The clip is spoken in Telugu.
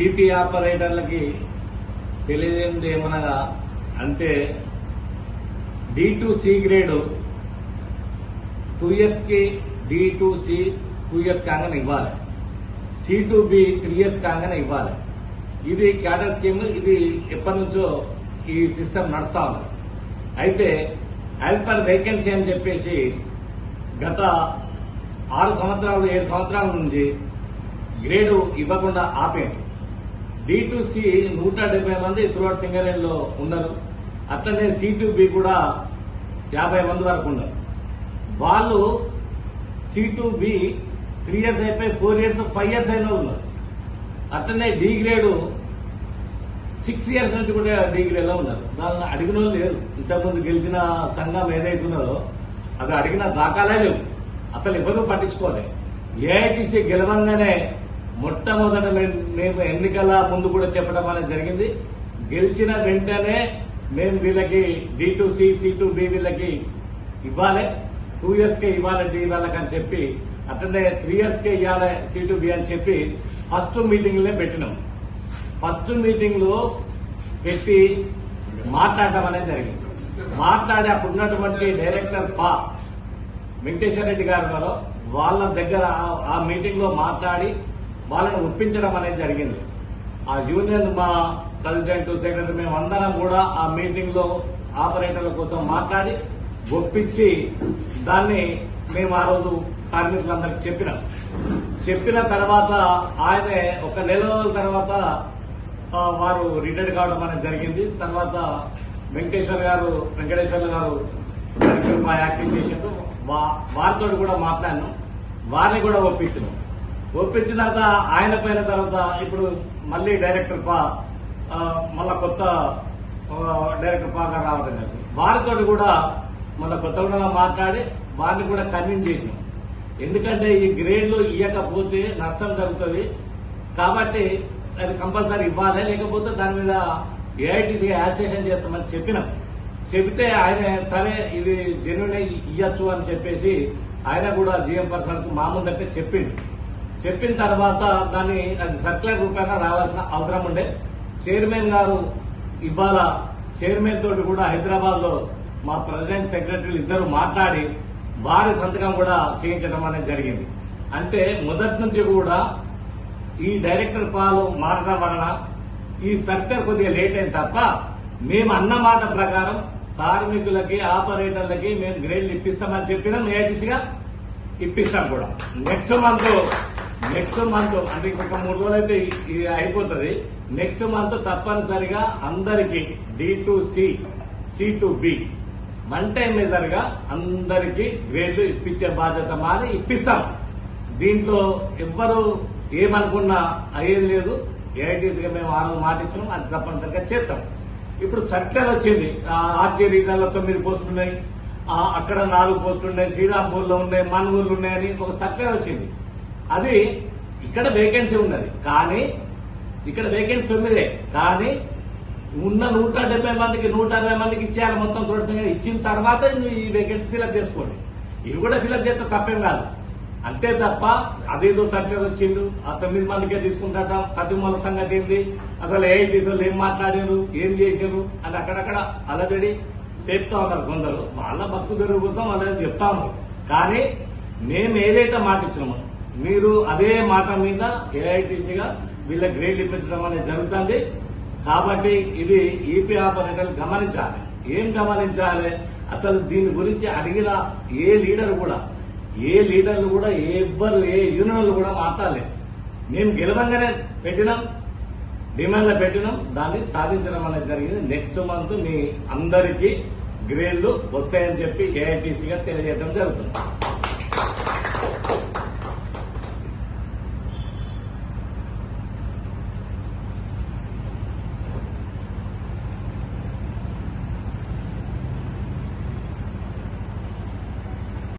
జీపీ ఆపరేటర్లకి తెలియజేది ఏమనగా అంటే D to C grade two ఇయర్స్కి D to C two years కాగానే ఇవ్వాలి. C to B three years కాగానే ఇవ్వాలి. ఇది క్యాడర్ స్కీమ్ ఇది ఎప్పటి నుంచో ఈ సిస్టమ్ నడుస్తా ఉంది. అయితే యాజ్ పర్ వేకెన్సీ అని చెప్పేసి గత ఆరు సంవత్సరాలు ఏడు సంవత్సరాల నుంచి గ్రేడు ఇవ్వకుండా ఆపేయండి. సి నూట డెబ్బై మంది త్రూఅవుట్ సింగరేణి లో ఉన్నారు. అట్లనే సి టు బి కూడా యాభై మంది వరకు ఉన్నారు. వాళ్ళు C to B three years అయిపోయి ఫోర్ ఇయర్స్ ఫైవ్ ఇయర్స్ అయిన ఉన్నారు. అట్లనే డి గ్రేడ్ సిక్స్ ఇయర్స్ నుంచి కూడా డి గ్రేడ్లో ఉన్నారు. దాన్ని అడిగిన వాళ్ళు లేరు. ఇంతకుముందు గెలిచిన సంఘం ఏదైతే ఉన్నదో అది అడిగిన దాఖలే లేవు. అసలు ఎవరు పట్టించుకోలేదు ఏఐటీసీ గెలవంగానే మొట్టమొదట మేము- మేము ఎన్నికల ముందు కూడా చెప్పడం అనేది జరిగింది. గెలిచిన వెంటనే మేము వీళ్ళకి D to C C to B వీళ్ళకి ఇవ్వాలి. టూ ఇయర్స్ కే ఇవ్వాలి డి వాళ్ళకి అని చెప్పి అట్లనే త్రీ ఇయర్స్ కే ఇవ్వాలి సి టు బి అని చెప్పి ఫస్ట్ మీటింగ్లో పెట్టినాం. ఫస్ట్ మీటింగ్లో పెట్టి మాట్లాడటం అనేది జరిగింది. మాట్లాడి అప్పుడు ఉన్నటువంటి డైరెక్టర్ పా వెంకటేశ్వర రెడ్డి గారు వాళ్ళ దగ్గర ఆ- ఆ మీటింగ్లో మాట్లాడి వాళ్ళని ఒప్పించడం అనేది జరిగింది. ఆ యూనియన్ మా ప్రెసిడెంట్ సెక్రటరీ మేము అందరం కూడా ఆ మీటింగ్లో ఆపరేటర్ల కోసం మాట్లాడి ఒప్పించి దాన్ని మేము ఆ రోజు కార్మికులందరికి చెప్పినాం. చెప్పిన తర్వాత ఆయనే ఒక నెల రోజుల తర్వాత వారు రిటైర్డ్ కావడం అనేది జరిగింది. తర్వాత వెంకటేశ్వర గారు వెంకటేశ్వర్లు గారు మా యాక్టింగ్ చేసిండ్రు. వారితో కూడా మాట్లాడినాం. వారిని కూడా ఒప్పించినాం. ఒప్పించిన తర్వాత ఆయన పోయిన తర్వాత ఇప్పుడు మళ్ళీ డైరెక్టర్ పా మళ్ళా కొత్త డైరెక్టర్ పా గారు రావడం జరిగింది వారితో కూడా మళ్ళీ కొత్త మాట్లాడి వారిని కూడా కన్విన్స్ చేసినాం ఎందుకంటే ఈ గ్రేడ్లు ఇవ్వకపోతే నష్టం జరుగుతుంది. కాబట్టి అది కంపల్సరీ ఇవ్వాలి. లేకపోతే దాని మీద ఏఐటీసీ యాజిటేషన్ చేస్తామని చెప్పినాం. చెబితే ఆయన సరే ఇది జెన్యున్ ఇయ్యచ్చు అని చెప్పేసి ఆయన కూడా జిఎం పర్సన్కు మా ముందంటే చెప్పిండు. చెప్పిన తర్వాత దాన్ని అది సర్క్యులర్ రూపాయన రావాల్సిన అవసరం ఉండే. చైర్మన్ గారు ఇవాళ చైర్మన్ తోటి కూడా హైదరాబాద్లో మా ప్రెసిడెంట్ సెక్రటరీలు ఇద్దరు మాట్లాడి వారి సంతకం కూడా చేయించడం అనేది జరిగింది. అంటే మొదటి నుంచి కూడా ఈ డైరెక్టర్ పాలు మారడం వలన ఈ సర్క్యులర్ కొద్దిగా లేట్ అయింది తప్ప మేము అన్న మాట ప్రకారం కార్మికులకి ఆపరేటర్లకి మేము గ్రేడ్లు ఇప్పిస్తామని చెప్పినాం ఏటీసీగా ఇప్పిస్తాం కూడా. నెక్స్ట్ మంత్ నెక్స్ట్ మంత్ అంటే ఇంకొక మూడు రోజులు అయితే ఇది అయిపోతుంది. నెక్స్ట్ మంత్ తప్పనిసరిగా అందరికి D to C C to B one time మెజర్గా అందరికి గ్రేడ్లు ఇప్పించే బాధ్యత మాది ఇప్పిస్తాం. దీంట్లో ఎవ్వరు ఏమనుకున్నా అయ్యేది లేదు. ఏఐటీసీగా మేము ఆ రోజు మాట అది తప్పనిసరిగా చేస్తాం. ఇప్పుడు సర్క్యులర్ వచ్చింది. ఆర్జీ రీజన్లో తొమ్మిది పోస్టులు ఉన్నాయి. అక్కడ నాలుగు పోస్టులు ఉన్నాయి. శ్రీరాంపూర్లో ఉన్నాయి మనుగూరులో ఉన్నాయని ఒక సర్క్యులర్ వచ్చింది. అది ఇక్కడ వేకెన్సీ ఉన్నది. కానీ ఇక్కడ వేకెన్సీ తొమ్మిదే. కానీ ఉన్న నూట డెబ్బై మందికి నూట అరవై మందికి ఇచ్చేయాలి మొత్తం తోడుతుంది ఇచ్చిన తర్వాత నువ్వు ఈ వేకెన్సీ ఫిల్అప్ చేసుకోండి. ఇవి కూడా ఫిల్అప్ చేస్తే తప్పేం కాదు. అంతే తప్ప అదేదో సర్టిఫికేట్ వచ్చిండు. ఆ తొమ్మిది మందికే తీసుకుంటాట ప్రతి మన సంగతి ఏంది? అసలు ఏ వాళ్ళు ఏం మాట్లాడారు? ఏం చేశారు? అని అక్కడక్కడ అలరెడీ చెప్తా ఉన్నారు కొందరు. వాళ్ళ బతుకు తెరుగు కోసం వాళ్ళని చెప్తా ఉన్నారు కానీ మేము ఏదైతే మాట ఇచ్చినామో మీరు అదే మాట మీద ఏఐటీసీగా వీళ్ళ గ్రేడ్ ఇప్పించడం అనేది జరుగుతుంది. కాబట్టి ఇది ఈపీ ఆపరేటర్లు గమనించాలి. ఏం గమనించాలి? అసలు దీని గురించి అడిగిన ఏ లీడర్ కూడా ఏ లీడర్లు కూడా ఎవ్వరు ఏ యూనియన్లు కూడా మాట్లాడలేదు. మేము గెలవంగానే పెట్టినాం. డిమాండ్లో పెట్టినాం. దాన్ని సాధించడం అనేది జరిగింది. నెక్స్ట్ మంత్ మీ అందరికీ గ్రేడ్లు వస్తాయని చెప్పి ఏఐటీసీగా తెలియజేయడం జరుగుతుంది.